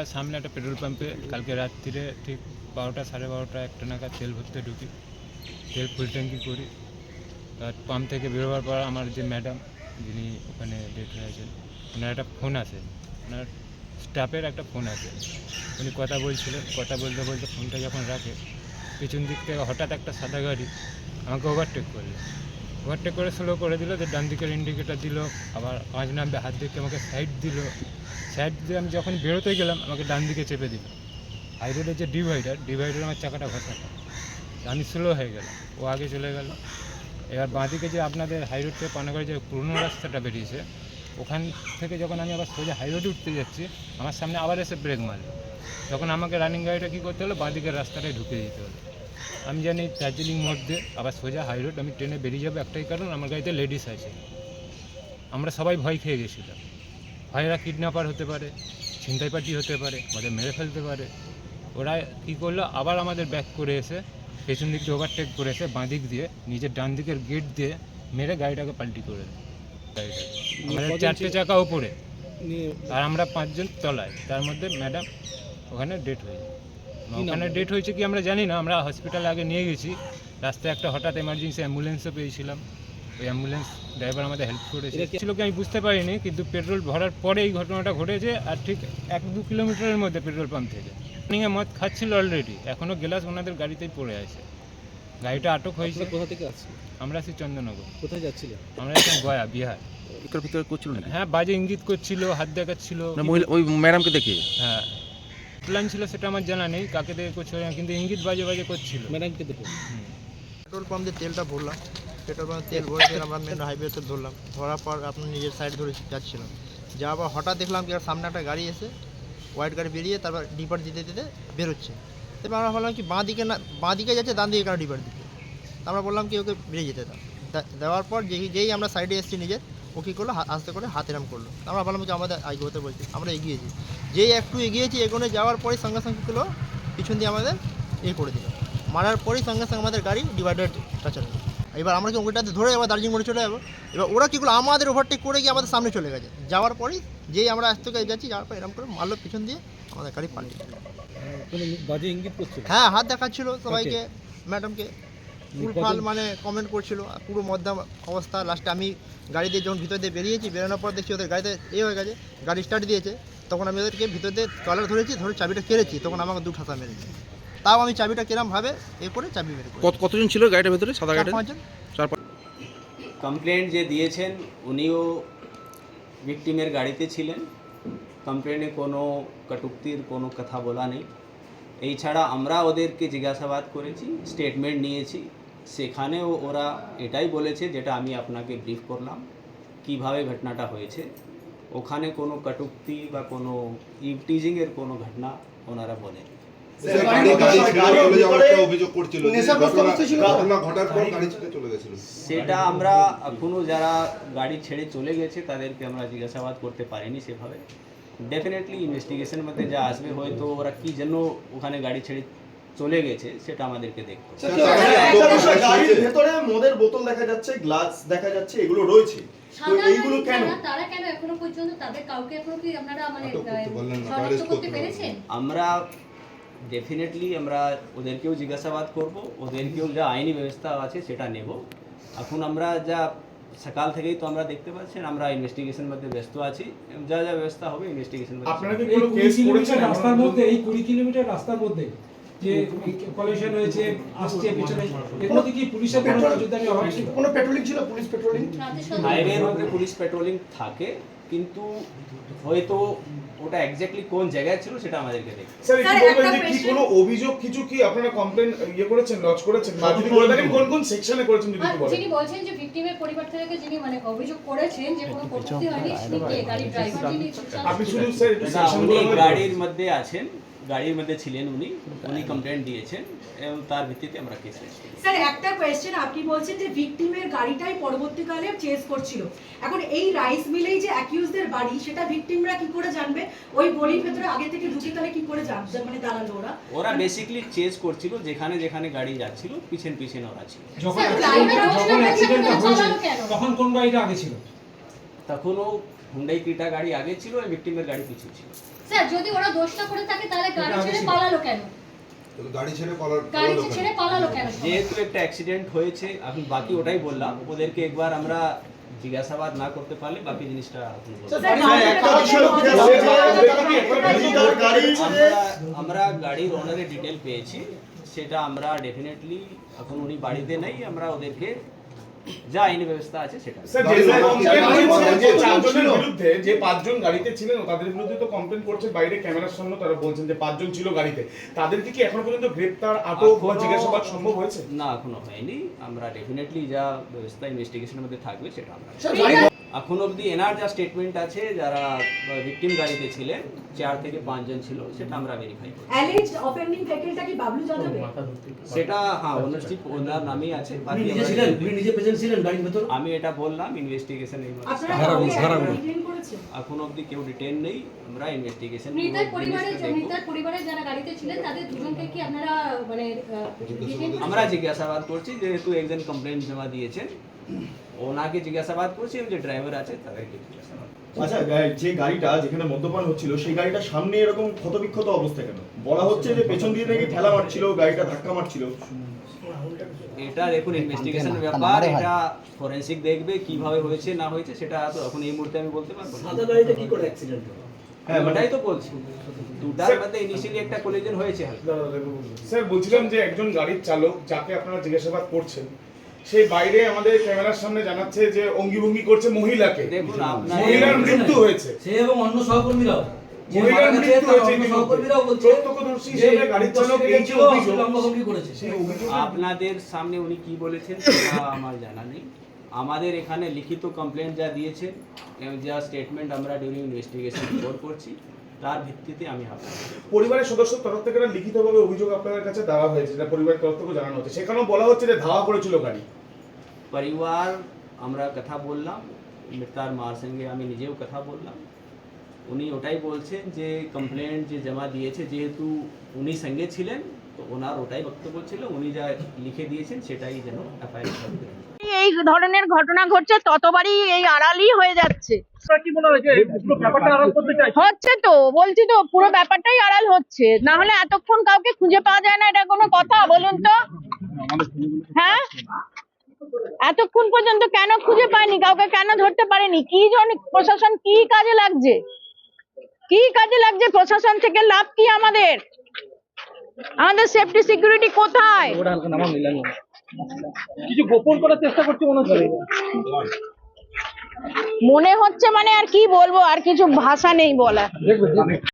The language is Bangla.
আমরা সামনে একটা পেট্রোল পাম্পে কালকে রাত্রিরে ঠিক বারোটা, সাড়ে বারোটা একটা নাগাদ তেল ভরতে ঢুকি। তেল ফুল ট্যাঙ্কি করি। তার পাম্প থেকে বেরোবার পর আমার যে ম্যাডাম যিনি ওখানে ডেট হয়েছেন ওনার একটা ফোন আছে ওনার স্টাফের একটা ফোন আছে উনি কথা বলছিলেন কথা বলতে বলতে ফোনটা যখন রাখে, পিছন দিক থেকে হঠাৎ একটা সাদা গাড়ি আমাকে ওভারটেক করল। ওভারটেক করে স্লো করে দিল যে ডান দিকের ইন্ডিকেটার দিল, আবার পাঁচ নামবে হাত দিকে আমাকে সাইড দিল। সাইড দিয়ে আমি যখন বেরোতে গেলাম, আমাকে ডান দিকে চেপে দিল। হাই রোডের যে ডিভাইডার ডিভাইডার আমার চাকাটা ঘষাটা আমি স্লো হয়ে গেলাম। ও আগে চলে গেল। এবার বাঁদিকে যে আপনাদের হাই রোড থেকে পানাগড়ে যে পুরনো রাস্তাটা বেরিয়েছে, ওখান থেকে যখন আমি আবার সোজা হাই রোডে উঠতে যাচ্ছি, আমার সামনে আবার এসে ব্রেক মারলো। তখন আমাকে রানিং গাড়িটা কী করতে হলো? বাঁদিকের রাস্তাটায় ঢুকে দিতে হলো। আমি জানি দার্জিলিং মধ্যে আবার সোজা হাই রোড আমি ট্রেনে বেরিয়ে যাব একটাই কারণ, আমার গাড়িতে লেডিস আছে। আমরা সবাই ভয় খেয়ে গেছিলাম। ভয়েরা কিডন্যাপার হতে পারে ছিনতাই পার্টি হতে পারে আমাদের মেরে ফেলতে পারে। ওরা কী করল? আবার আমাদের ব্যাক করে এসে পেছন দিক দিয়ে ওভারটেক করে এসে বাঁ দিক দিয়ে নিজের ডান দিকের গেট দিয়ে মেরে গাড়িটাকে পাল্টি করে দেয়। গাড়িটাকে আমাদের চারটে চাকা ওপরে আর আমরা পাঁচজন তলায়। তার মধ্যে ম্যাডাম ওখানে ডেট হয়ে যায় ওখানে ডেট হয়েছে কি আমরা জানি না আমরা হসপিটালে আগে নিয়ে গেছি। রাস্তায় একটা হঠাৎ এমার্জেন্সি অ্যাম্বুলেন্সও পেয়েছিলাম। ওই অ্যাম্বুলেন্স ড্রাইভার আমাদের হেল্প করেছে। ছিল কি আমি বুঝতে পারিনি কিন্তু পেট্রোল ভরার পরে এই ঘটনাটা ঘটেছে আর ঠিক এক দু কিলোমিটারের মধ্যে পেট্রোল পাম্প থেকে। নিয়ে মদ খাচ্ছিল অলরেডি এখনও গ্লাস ওনাদের গাড়িতেই পড়ে আছে। গাড়িটা আটক হয়েছে। কোথা থেকে আসছেন আমরা আছি চন্দননগর কোথায় যাচ্ছিলেন? আমরা এখন গয়া বিহার। এটার ভিতরে করছিল নাকি? হ্যাঁ বাজে ইঙ্গিত করছিল হাত দেখাচ্ছিল। না মহিলা ওই ম্যাডামকে দেখে? হ্যাঁ। প্ল্যান ছিল সেটা আমার জানা নেই কাকে দেখে করছিল না, কিন্তু ইঙ্গিত বাজে বাজে করছিল। ম্যাডামকে দেখে? পেট্রোল পাম্প দিয়ে তেলটা ভরলাম। পেট্রোল তেল ভরে আমরা মেন হাইওয়েতে ধরলাম। ধরার পর আপনার নিজের সাইড ধরে যাচ্ছিলাম। যাওয়ার পর হঠাৎ দেখলাম কি সামনে একটা গাড়ি এসে হোয়াইট গাড়ি বেরিয়ে তারপর ডিপার দিতে দিতে বেরোচ্ছে। তারপর আমরা ভাবলাম কি বাঁ দিকে না, বাঁ দিকে যাচ্ছে, ডান দিকে কেন ডিপার দিতে আমরা বললাম কি ওকে বেরিয়ে যেতে দাও। দেওয়ার পর যেই যেই আমরা সাইডে এসেছি নিজের, ও কী করল আস্তে করে হাত এরাম করল। আমরা ভাবলাম কি আমাদের আগে হতে বলছি, আমরা এগিয়েছি। যেই একটু এগিয়েছি, এগোনে যাওয়ার পরে সঙ্গে সঙ্গে করল পিছন দিয়ে আমাদের এ করে দিল। মারার পরেই সঙ্গে সঙ্গে আমাদের গাড়ি ডিভাইডার টাচার হলো এবার আমরা কি ওটাতে ধরে এবার দার্জিলিং মোড়ে চলে যাব? এবার ওরা কী করল? আমাদের ওভারটেক করে গিয়ে আমাদের সামনে চলে গেছে। যাওয়ার পরেই যেই আমরা আজ থেকে যাচ্ছি যাওয়ার পর এরকম করে মারলো পিছন দিয়ে আমাদের গাড়ি পাল্টে দিল। বাজে ইঙ্গিত করছিল। হ্যাঁ হাত দেখাচ্ছিল সবাইকে ম্যাডামকে ফুল ফাল মানে কমেন্ট করছিল পুরো মধ্যম অবস্থা। লাস্টে আমি গাড়ি দিয়ে যখন ভিতর দিয়ে বেরিয়েছি বেরোনোর পর দেখছি ওদের গাড়িতে এ হয়ে গেছে গাড়ি স্টার্ট দিয়েছে। তখন আমি ওদেরকে ভিতর দিয়ে কলার ধরেছি ধরে চাবিটা কেড়েছি তখন আমাকে দু ঠাসা মেরেছে। তাও আমি চাবিটা কেরাম ভাবে এ করে চাবি মেরে করেছি। কত কতজন ছিল গাড়িটার ভিতরে? সাদা গাড়িটা? পাঁচজন চার পাঁচ কমপ্লেন্ট যে দিয়েছেন উনিও ভিকটিমের গাড়িতে ছিলেন। কমপ্লেনে কোনো কটুক্তির কোনো কথা বলা নেই। এই ছাড়া আমরা ওদেরকে জিজ্ঞাসাবাদ করেছি স্টেটমেন্ট নিয়েছি। সেখানেও ওরা এটাই বলেছে যেটা আমি আপনাকে ব্রিফ করলাম কীভাবে ঘটনাটা হয়েছে। ওখানে কোনো কটুক্তি বা কোনো ইভটিজিংয়ের কোনো ঘটনা ওনারা বলেন সেটা আমরা এখনও যারা গাড়ি ছেড়ে চলে গেছে তাদেরকে আমরা জিজ্ঞাসাবাদ করতে পারিনি সেভাবে। ডেফিনেটলি ইনভেস্টিগেশন মধ্যে যা আসবে হয়তো ওরা কি জন্য ওখানে গাড়ি ছেড়ে চলে গেছে সেটা আমাদেরকে দেখতে গাড়ির ভেতরে মদের বোতল দেখা যাচ্ছে গ্লাস দেখা যাচ্ছে এগুলো রয়েছে। তো এইগুলো কেন? তারা তারা কেন এখনও পর্যন্ত তাদের কাউকে এখনও কি আপনারা মানে আমরা ডেফিনেটলি আমরা ওদেরকেও জিজ্ঞাসাবাদ করব ওদেরকেও যা আইনি ব্যবস্থা আছে সেটা নেব। এখন আমরা যা সকাল থেকেই তো আমরা দেখতে পাচ্ছেন আমরা ইনভেস্টিগেশন মধ্যে ব্যস্ত আছি। যা যা ব্যবস্থা হবে ইনভেস্টিগেশন আপনারা কি কোনো কেস করেছেন রাস্তার মধ্যে এই কুড়ি কিলোমিটার রাস্তার মধ্যে যে পলিউশন হয়েছে আসছে পেছনে এর মধ্যে কি পুলিশের কোনো নজরদারি পেট্রোলিং ছিল? পুলিশ পেট্রোলিং হাইওয়ের মধ্যে পুলিশ পেট্রোলিং থাকে। কিন্তু হয়তো ওটা এক্স্যাক্টলি কোন জায়গায় ছিল সেটা আমাদেরকে দেখতে হবে। স্যার একটু বলবেন যে কি কোনো অভিযোগ কিছু কি আপনারা কমপ্লেন ইয়ে করেছেন লজ করেছেন? না যদি বলে থাকেন কোন কোন সেকশনে করেছেন যদি একটু বলেন। যিনি বলছেন যে ভিকটিমের পরিবার থেকে যিনি মানে অভিযোগ করেছেন যে কোনো কটূক্তি হয়নি তিনি কে গাড়ির ড্রাইভার যিনি আপনি শুধু স্যার একটু সেকশনগুলো গাড়ির মধ্যে আছেন। গাড়ির মধ্যে ছিলেন উনি উনি কমপ্লেন্ট দিয়েছেন এবং তার ভিত্তিতে আমরা কেস রেজিস্টার করেছি। স্যার একটা কোয়েশ্চেন আপনি বলছেন যে ভিকটিমের গাড়িটাই পরবর্তীকালে চেস করছিল। এখন এই রাইস মিলেই যে অ্যাকিউজদের বাড়ি সেটা ভিকটিমরা কি করে জানবে? ওই গলির ভেতরে আগে থেকে ঢুকে তাহলে কি করে জানবে মানে দাঁড়াল ওরা? ওরা বেসিক্যালি চেজ করছিল যেখানে যেখানে গাড়ি যাচ্ছিল পিছন পিছন ওরা ছিল। যখন অ্যাক্সিডেন্টটা পেছনে হয়েছে চালালো কেন? তখন কোন গাড়িটা আগে ছিল? তখনও হুন্ডাই ক্রিটা গাড়ি আগে ছিল আর ভিক্টিমের গাড়ি পিছিয়ে ছিল। স্যার যদি ওরা দোষটা করে থাকে তাহলে গাড়ি ছেড়ে পালালো কেন? গাড়ি ছেড়ে পালার গাড়ি ছেড়ে পালালো কেন? যেহেতু একটা অ্যাক্সিডেন্ট হয়েছে আমি বাকি ওটাই বললাম। ওদেরকে একবার আমরা জিজ্ঞাসাবাদ না করতে পারলে বাকি জিনিসটা আমরা গাড়ির ওনারের ডিটেল পেয়েছি। সেটা আমরা ডেফিনেটলি এখন উনি বাড়িতে নেই আমরা ওদেরকে যা আইনি ব্যবস্থা আছে সেটা যে বিরুদ্ধে পাঁচজন গাড়িতে ছিলেন তাদের বিরুদ্ধে তো কমপ্লেন করছে বাইরে ক্যামেরার সামনে তারা বলছেন যে পাঁচজন ছিল গাড়িতে। তাদেরকে কি এখনও পর্যন্ত গ্রেপ্তার আটক বা জিজ্ঞাসাবাদ সম্ভব হয়েছে? না এখনও হয়নি। আমরা ডেফিনেটলি যা ব্যবস্থা ইনভেস্টিগেশনের মধ্যে থাকবে সেটা আমরা এখন অবধি এনার যা স্টেটমেন্ট আছে যারা ভিকটিম গাড়িতে ছিলেন চার থেকে পাঁচজন ছিল সেটা আমরা ভেরিফাই করি। অ্যালিজড অফেন্ডিং ভেহিকলটা কি বাবলু যাদবের সেটা হ্যাঁ ওনারশিপ ওনার নামেই আছে বাকি নিজে ছিলেন? আপনি নিজে প্রেজেন্ট ছিলেন গাড়ির ভেতর? আমি এটা বললাম ইনভেস্টিগেশন detain এখন অবধি কেউ ডিটেন নেই আমরা ইনভেস্টিগেশন মৃতের পরিবারের মৃতের পরিবারের যারা গাড়িতে ছিলেন তাদের দুজনকে কি আপনারা মানে আমরা জিজ্ঞাসাবাদ করছি যেহেতু একজন কমপ্লেন জমা দিয়েছেন। ওনাকে জিজ্ঞাসাবাদ করছি যে ড্রাইভার আছে তাদেরকে জিজ্ঞাসাবাদ আচ্ছা যে গাড়িটা যেখানে মদ্যপান হচ্ছিল সেই গাড়িটা সামনে এরকম ক্ষতবিক্ষত অবস্থা কেন? বলা হচ্ছে যে পেছন দিয়ে নাকি ঠেলা মারছিল গাড়িটা ধাক্কা মারছিল। এটা দেখুন ইনভেস্টিগেশন ব্যাপার এটা ফরেন্সিক দেখবে কীভাবে হয়েছে না হয়েছে সেটা তো এখন এই মুহূর্তে আমি বলতে পারব সাদা গাড়িটা কি করে অ্যাক্সিডেন্ট হলো? হ্যাঁ ওটাই তো বলছি। দুটার মধ্যে ইনিশিয়ালি একটা কলিজন হয়েছে। স্যার বলছিলাম যে একজন গাড়ির চালক যাকে আপনারা জিজ্ঞাসাবাদ করছেন সে বাইরে আমাদের ক্যামেরার সামনে জানাচ্ছে যে অঙ্গিভঙ্গি করছে মহিলাকে। দেখুন মহিলার মৃত্যু হয়েছে। সে এবং অন্য সহকর্মীরাও। মহিলার মৃত্যু হয়েছে সহকর্মীরাও বলছে প্রত্যক্ষদর্শী হিসেবে গাড়ির চালক এই যে ছিল, করেছে। আপনাদের সামনে উনি কি বলেছেন আমার জানা নেই। আমাদের এখানে লিখিত কমপ্লেন যা দিয়েছে যা স্টেটমেন্ট আমরা ডিউরিং ইনভেস্টিগেশন রিপোর্ট করছি। তার ভিত্তিতে আমি পরিবারের সদস্যর তরফ থেকে লিখিতভাবে অভিযোগ আপনাদের কাছে দেওয়া হয়েছে যেটা পরিবারের তরফ থেকে জানানো হচ্ছে। সেখানেও বলা হচ্ছে যে ধাওয়া করেছিল গাড়ি। পরিবার আমরা কথা বললাম মৃতার মার সঙ্গে আমি নিজেও কথা বললাম। উনি ওটাই বলছেন যে কমপ্লেন্ট যে জমা দিয়েছে যেহেতু উনি সঙ্গে ছিলেন তো ওনার ওটাই বক্তব্য ছিল উনি যা লিখে দিয়েছেন সেটাই যেন এফআইআর এই ধরনের ঘটনা ঘটছে, ততবারই এই আড়ালই হয়ে যাচ্ছে। হচ্ছে তো, বলছি তো, পুরো ব্যাপারটাই আড়াল হচ্ছে। না হলে এতক্ষণ কাউকে খুঁজে পাওয়া যায় না, এটা কোনো কথা, বলুন তো। হ্যাঁ? এতক্ষণ পর্যন্ত কেন খুঁজে পায়নি কাউকে কেন ধরতে পারেনি? কি জন্য, প্রশাসন কি কাজে লাগছে? কি কাজে লাগছে? প্রশাসন থেকে লাভ কি আমাদের? আমাদের সেফটি সিকিউরিটি কোথায়? কিছু গোপন করার চেষ্টা করছে মনে হচ্ছে? মনে হচ্ছে মানে আর কি বলব আর কিছু ভাষা নেই বলা